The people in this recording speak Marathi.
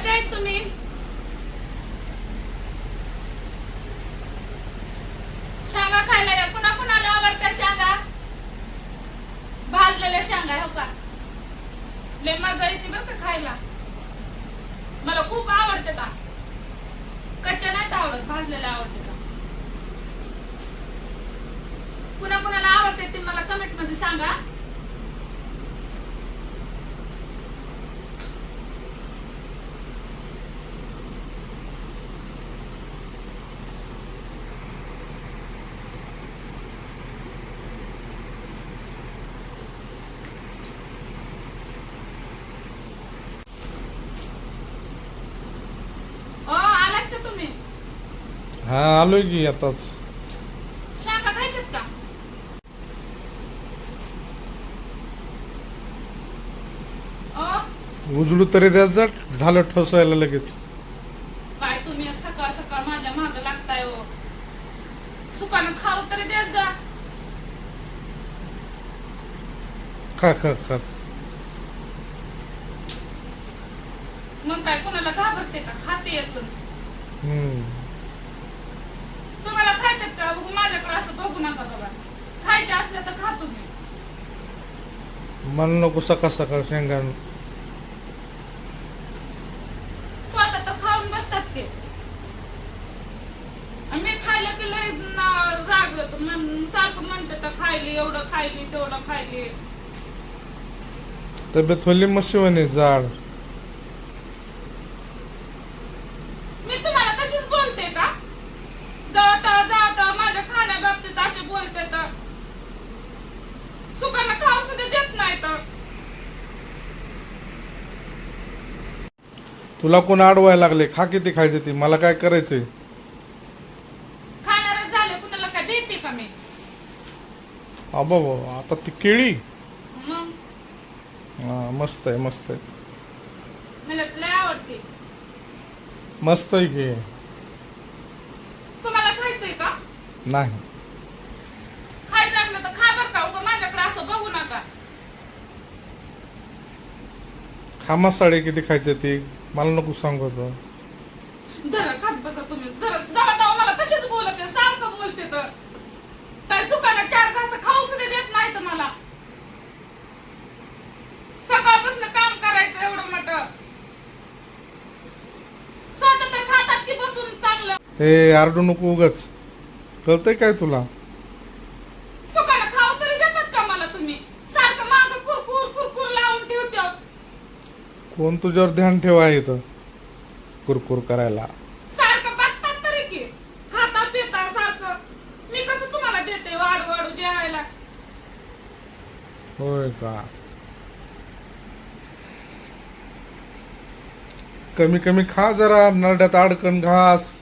कशा आहेत तुम्ही? शेंगा खायला या कुणा कुणाला आवडत्या शेंगा? भाजलेल्या शेंगा हो का? लय मजा येते बरं का खायला. मला खूप आवडते का कच्च्या नाही आवडत भाजलेल्या आवडते का कुणा कुणाला आवडते ते मला कमेंटमध्ये सांगा ओ आलात का तुम्ही हा आलोय की आताच. शेंगा खायच्यात का? ओ उजळू तरी द्या जा झालं ठोसायला लगेच. काय तुम्ही एक सकाळ सकाळ माझ्या माग लागताय हो. सुकानं खाऊ तरी देत जा. खा खा खा. मग काय कोणाला घाबरते का? खाते याच हम्म. खायच्यात का? बघू माझ्याकडे असं बघू नका बघा खायचे असल्या तर खा तुम्ही मला नको सकाळ सकाळ शेंगा. स्वतः तर खाऊन बसतात ते. आणि मी खायला की लय ना- राग येतो. मन- सारखं म्हणते तर खायली एवढं खायली तेवढं खायली. तब्येत होली मशिवानी जाड मी तुम्हाला तशीच बोलते का जाता जाता माझ्या खाण्याबाबतीत असे बोलते तर सुखानं खाऊ सुद्धा देत नाही तर तुला कोण अडवायला लागले? खा किती खायचे ती? मला काय करायचंय? खाणारच झाले कुणाला काय भेटते का मी? अबा बाबा आता ती केळी. मग? हा मस्त आहे मस्त आहे. मला तर लय आवडते. मस्त आहे की. तुम्हाला खायचंय का? नाही. खायचं असलं तर खा बर का उगा माझ्याकडे असं बघू नका. खा मसाळे किती खायचे ती? मला नको सांगू आता. जरा खात बसा तुम्ही. जरा मला कशीच बोलते सारखं बोलते तर. काय सुखानं चार घास खाऊ सुद्धा देत नाही तर मला. सकाळपासून काम करायचं एवढं मोठं. स्वतः तर खातात की बसून चांगलं. हे आरडू नको उगच. कळतंय काय तुला सुखानं खाऊ तरी देतात का मला तुम्ही सारखं माग कुरकुर कुरकुर लावून ठेवते कोण तुझ्यावर ध्यान ठेवा इथं? कुरकुर करायला. सारखं बघतात तरी की. खाता पिता सारखं. मी कसं तुम्हाला देते वाढ वाढू जेवायला? होय का? कमी कमी खा जरा नरड्यात अडकन घास.